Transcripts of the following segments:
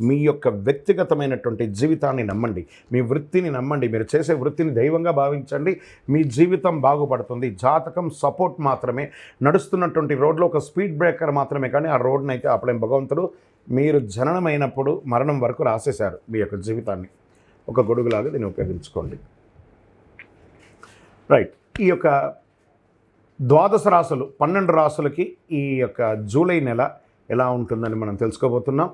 మీ యొక్క వ్యక్తిగతమైనటువంటి జీవితాన్ని నమ్మండి. మీ వృత్తిని నమ్మండి. మీరు చేసే వృత్తిని దైవంగా భావించండి. మీ జీవితం బాగుపడుతుంది. జాతకం సపోర్ట్ మాత్రమే. నడుస్తున్నటువంటి రోడ్లో ఒక స్పీడ్ బ్రేకర్ మాత్రమే కానీ ఆ రోడ్ని అయితే అప్పుడేం భగవంతుడు మీరు జననమైనప్పుడు మరణం వరకు రాసేశారు మీ యొక్క జీవితాన్ని. ఒక గొడుగులాగా దీన్ని ఉపయోగించుకోండి. రైట్. ఈ యొక్క ద్వాదశ రాసులు పన్నెండు రాసులకి ఈ యొక్క జూలై నెల ఎలా ఉంటుందని మనం తెలుసుకోబోతున్నాం.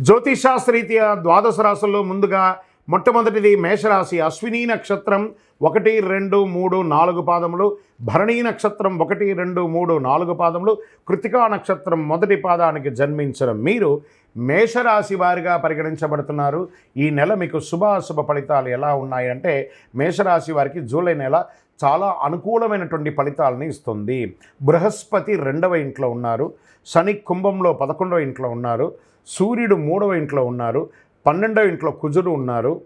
జ్యోతిషాస్త్రీత్యా ద్వాదశ రాసుల్లో ముందుగా మొట్టమొదటిది మేషరాశి అశ్విని నక్షత్రం ఒకటి రెండు మూడు నాలుగు పాదములు భరణీ నక్షత్రం ఒకటి రెండు మూడు నాలుగు పాదములు కృతికా నక్షత్రం మొదటి పాదానికి జన్మించిన మీరు మేషరాశి వారిగా పరిగణించబడుతున్నారు. ఈ నెల మీకు శుభాశుభ ఫలితాలు ఎలా ఉన్నాయంటే మేషరాశి వారికి జూలై నెల చాలా అనుకూలమైనటువంటి ఫలితాలని ఇస్తుంది. బృహస్పతి రెండవ ఇంట్లో ఉన్నారు. శని కుంభంలో పదకొండవ ఇంట్లో ఉన్నారు. సూర్యుడు మూడవ ఇంట్లో ఉన్నారు పన్నెండవ ఇంట్లో కుజుడు ఉన్నారు.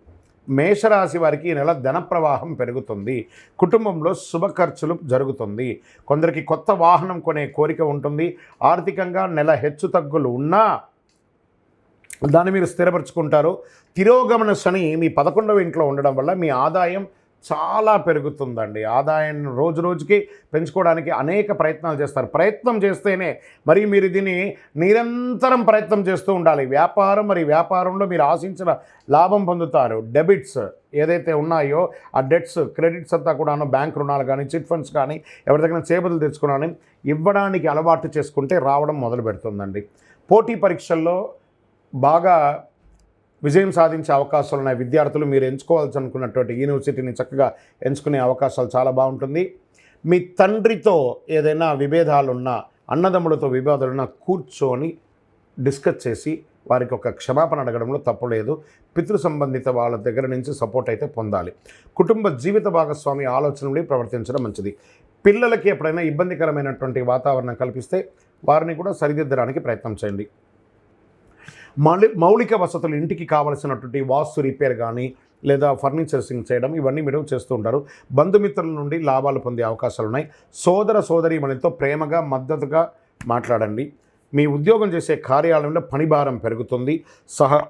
మేషరాశి వారికి ఈ నెల ధన ప్రవాహం పెరుగుతుంది. కుటుంబంలో శుభ ఖర్చులు జరుగుతుంది. కొందరికి కొత్త వాహనం కొనే కోరిక ఉంటుంది. ఆర్థికంగా నెల హెచ్చు తగ్గులు ఉన్నా దాన్ని మీరు స్థిరపరచుకుంటారు. తిరోగమన శని మీ పదకొండవ ఇంట్లో ఉండడం వల్ల మీ ఆదాయం చాలా పెరుగుతుందండి. ఆదాయాన్ని రోజు రోజుకి పెంచుకోవడానికి అనేక ప్రయత్నాలు చేస్తారు. ప్రయత్నం చేస్తేనే మరి మీరు దీన్ని నిరంతరం ప్రయత్నం చేస్తూ ఉండాలి. వ్యాపారం మరి వ్యాపారంలో మీరు ఆశించిన లాభం పొందుతారు. డెబిట్స్ ఏదైతే ఉన్నాయో ఆ డెట్స్ క్రెడిట్స్ అంతా కూడాను బ్యాంక్ రుణాలు కానీ చిట్ ఫండ్స్ కానీ ఎవరి దగ్గర చేపలు తెచ్చుకున్నాను ఇవ్వడానికి అలవాటు చేసుకుంటే రావడం మొదలు పెడుతుందండి. పోటీ పరీక్షల్లో బాగా విజయం సాధించే అవకాశాలు ఉన్న విద్యార్థులు మీరు ఎంచుకోవాల్సి అనుకున్నటువంటి యూనివర్సిటీని చక్కగా ఎంచుకునే అవకాశాలు చాలా బాగుంటుంది. మీ తండ్రితో ఏదైనా విభేదాలున్నా అన్నదమ్ములతో విభేదాలున్నా కూర్చొని డిస్కస్ చేసి వారికి ఒక క్షమాపణ అడగడంలో తప్పలేదు. పితృ సంబంధిత వాళ్ళ దగ్గర నుంచి సపోర్ట్ అయితే పొందాలి. కుటుంబ జీవిత భాగస్వామి ఆలోచనలు ప్రవర్తించడం మంచిది. పిల్లలకి ఎప్పుడైనా ఇబ్బందికరమైనటువంటి వాతావరణం కల్పిస్తే వారిని కూడా సరిదిద్దడానికి ప్రయత్నం చేయండి. మౌలిక వసతులు ఇంటికి కావలసినటువంటి వాస్తు రిపేర్ కానీ లేదా ఫర్నిచర్సింగ్ చేయడం ఇవన్నీ మీరు చేస్తూ ఉంటారు. బంధుమిత్రుల నుండి లాభాలు పొందే అవకాశాలు ఉన్నాయి సోదర సోదరి మనతో ప్రేమగా మద్దతుగా మాట్లాడండి. మీ ఉద్యోగం చేసే కార్యాలయంలో పనిభారం పెరుగుతుంది. సహ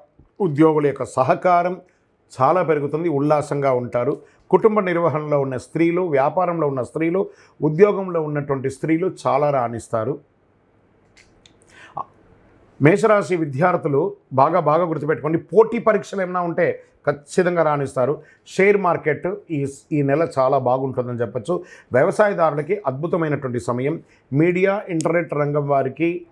ఉద్యోగుల యొక్క సహకారం చాలా పెరుగుతుంది. ఉల్లాసంగా ఉంటారు. కుటుంబ నిర్వహణలో ఉన్న స్త్రీలు వ్యాపారంలో ఉన్న స్త్రీలు ఉద్యోగంలో ఉన్నటువంటి స్త్రీలు చాలా రాణిస్తారు. మేషరాశి విద్యార్థులు బాగా బాగా గుర్తుపెట్టుకోండి. పోటీ పరీక్షలు ఏమైనా ఉంటే ఖచ్చితంగా రాణిస్తారు. షేర్ మార్కెట్ ఈ ఈ నెల చాలా బాగుంటుందని చెప్పచ్చు. వ్యవసాయదారులకి అద్భుతమైనటువంటి సమయం. మీడియా ఇంటర్నెట్ రంగం వారికి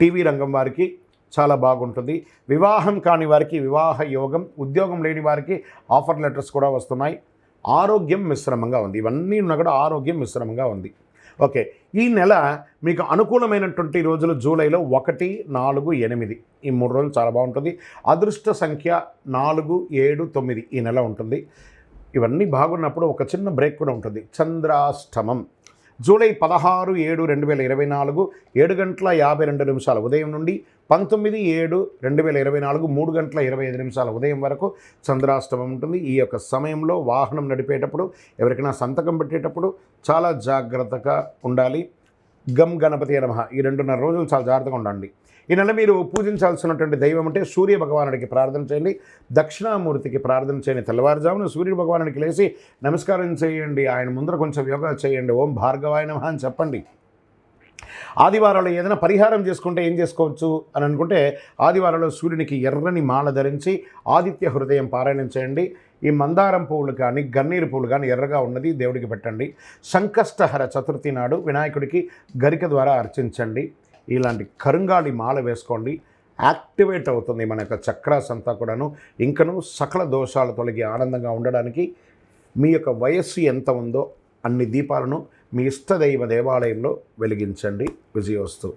టీవీ రంగం వారికి చాలా బాగుంటుంది. వివాహం కాని వారికి వివాహ యోగం ఉద్యోగం లేని వారికి ఆఫర్ లెటర్స్ కూడా వస్తున్నాయి. ఆరోగ్యం మిశ్రమంగా ఉంది. ఇవన్నీ ఉన్నా కూడా ఆరోగ్యం మిశ్రమంగా ఉంది. ఓకే. ఈ నెల మీకు అనుకూలమైనటువంటి రోజులు జూలైలో ఒకటి నాలుగు ఎనిమిది. ఈ మూడు రోజులు చాలా బాగుంటుంది. అదృష్ట సంఖ్య నాలుగు ఏడు తొమ్మిది ఈ నెల ఉంటుంది. ఇవన్నీ బాగున్నప్పుడు ఒక చిన్న బ్రేక్ కూడా ఉంటుంది. చంద్రాష్టమం. జూలై పదహారు ఏడు రెండు వేల ఇరవై నాలుగు ఏడు గంటల యాభై రెండు నిమిషాల ఉదయం నుండి పంతొమ్మిది ఏడు రెండు వేల ఇరవై నాలుగు మూడు గంటల ఇరవై ఐదు నిమిషాల ఉదయం వరకు చంద్రాష్టమం ఉంటుంది. ఈ యొక్క సమయంలో వాహనం నడిపేటప్పుడు ఎవరికైనా సంతకం పెట్టేటప్పుడు చాలా జాగ్రత్తగా ఉండాలి. గమ్ గణపతి నమః. ఈ రెండున్నర రోజులు చాలా జాగ్రత్తగా ఉండండి. ఈ నెల మీరు పూజించాల్సినటువంటి దైవం అంటే సూర్య భగవానుడికి ప్రార్థన చేయండి. దక్షిణామూర్తికి ప్రార్థన చేయండి. తెల్లవారుజామున సూర్య భగవానుడికి లేచి నమస్కారం చేయండి. ఆయన ముందర కొంచెం యోగా చేయండి. ఓం భార్గవాయ నమ అని చెప్పండి. ఆదివారంలో ఏదైనా పరిహారం చేసుకుంటే ఏం చేసుకోవచ్చు అని అనుకుంటే ఆదివారంలో సూర్యునికి ఎర్రని మాల ధరించి ఆదిత్య హృదయం పారాయణం చేయండి. ఈ మందారం పువ్వులు కానీ గన్నీరు పువ్వులు కానీ ఎర్రగా ఉన్నది దేవుడికి పెట్టండి. సంకష్టహర చతుర్థి నాడు వినాయకుడికి గరిక ద్వారా అర్చించండి. ఇలాంటి కరుంగాళి మాల వేసుకోండి. యాక్టివేట్ అవుతుంది మన యొక్క చక్రాస్ అంతా కూడాను. ఇంకను సకల దోషాలు తొలగి ఆనందంగా ఉండడానికి మీ యొక్క వయస్సు ఎంత ఉందో అన్ని దీపాలను మీ ఇష్టదైవ దేవాలయంలో వెలిగించండి. విజయోస్తు.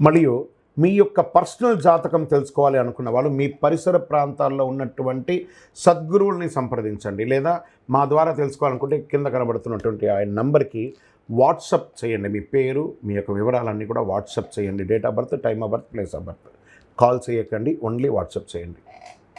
మరియు మీ యొక్క పర్సనల్ జాతకం తెలుసుకోవాలి అనుకున్న వాళ్ళు మీ పరిసర ప్రాంతాల్లో ఉన్నటువంటి సద్గురువుల్ని సంప్రదించండి. లేదా మా ద్వారా తెలుసుకోవాలనుకుంటే కింద కనబడుతున్నటువంటి ఆయన నంబర్కి వాట్సప్ చేయండి. మీ పేరు మీ యొక్క వివరాలన్నీ కూడా వాట్సప్ చేయండి. Date of birth time of birth place of birth. Call చేయకండి ఓన్లీ వాట్సప్ చేయండి.